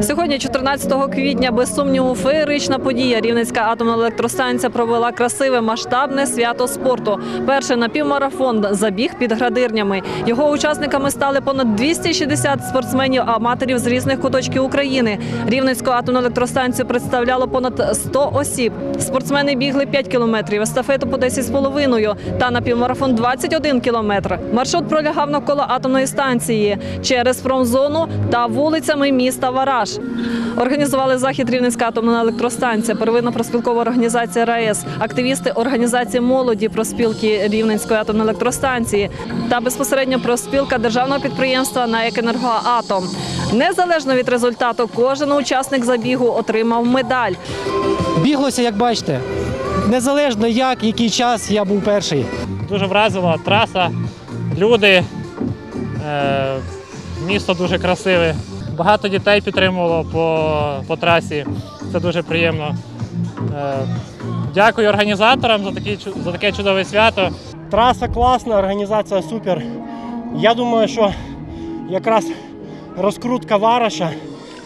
Сьогодні, 14 квітня, без сумніву, феєрична подія. Рівненська атомна електростанція провела красиве масштабне свято спорту. Перший напівмарафон забіг під градирнями. Його учасниками стали понад 260 спортсменів аматорів з різних куточків України. Рівненську атомну електростанцію представляло понад 100 осіб. Спортсмени бігли 5 кілометрів, естафету по 10,5 та напівмарафон 21 кілометр. Маршрут пролягав навколо атомної станції через промзону та вулицями міста Вараж. Організували захід Рівненська атомна електростанція, первинна проспілкова організація РаЕС, активісти організації молоді проспілки Рівненської атомної електростанції та безпосередньо проспілка державного підприємства НАЕК «Енергоатом». Незалежно від результату, кожен учасник забігу отримав медаль. Біглося, як бачите. Незалежно як, який час, я був перший. Дуже вразила траса, люди, е, місто дуже красиве. Багато дітей підтримувало по, по трасі. Це дуже приємно. Е, дякую організаторам за, такі, за таке чудове свято. Траса класна, організація супер. Я думаю, що якраз розкрутка Вараша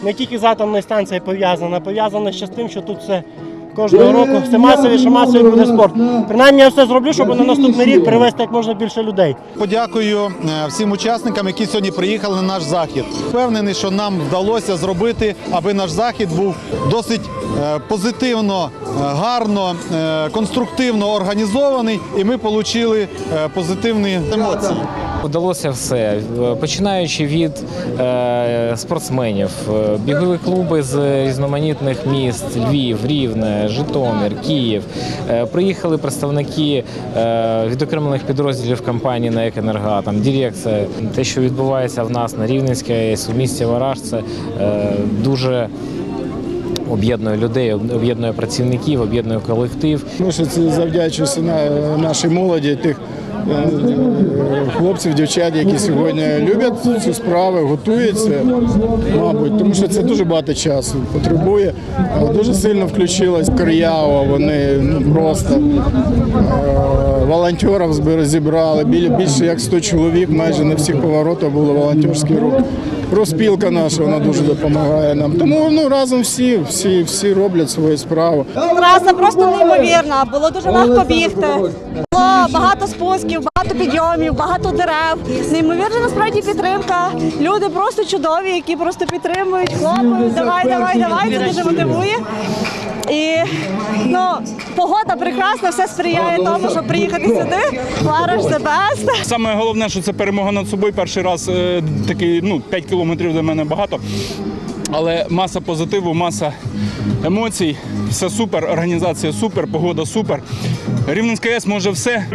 не тільки з атомною станцією пов'язана, пов'язана ще з тим, що тут все кожного року все масовіше, масовіше буде спорт. Принаймні я все зроблю, щоб на наступний рік привезти як можна більше людей. Подякую е, всім учасникам, які сьогодні приїхали на наш захід. Впевнений, що нам вдалося зробити, аби наш захід був досить е, позитивно, е, гарно, конструктивно організований, і ми отримали позитивні емоції. Вдалося все, починаючи від е, спортсменів, бігові клуби з різноманітних міст: Львів, Рівне, Житомир, Київ. Е, приїхали представники е, відокремлених підрозділів компанії на «Екенергоатом», дирекція. Те, що відбувається в нас на Рівненській у місті Вараж, це е, дуже об'єднує людей, об'єднує працівників, об'єднує колектив. Що це завдячується нашій молоді, тих е, хлопців, дівчат, які сьогодні люблять цю справу, готуються, мабуть, тому що це дуже багато часу потребує. Дуже сильно включилась Корява, вони ну, просто е, волонтерів зібрали. Біля більше як 100 чоловік, майже на всіх поворотах було волонтерський рух. Проспілка наша вона дуже допомагає нам. Тому ну разом всі, всі, всі роблять свою справу. Траса просто неймовірна. Було дуже легко бігти. Було багато спусків, багато підйомів, багато дерев. Неймовірна насправді підтримка. Люди просто чудові, які просто підтримують, хлопають. Давай, давай, давай. Це дуже мотивує. І ну, погода прекрасна, все сприяє тому, щоб приїхати сюди. Вараш the best. Саме головне, що це перемога над собою. Перший раз е, такий, ну, 5 кілометрів для мене багато. Але маса позитиву, маса емоцій. Все супер, організація супер, погода супер. Рівненська АЕС може все.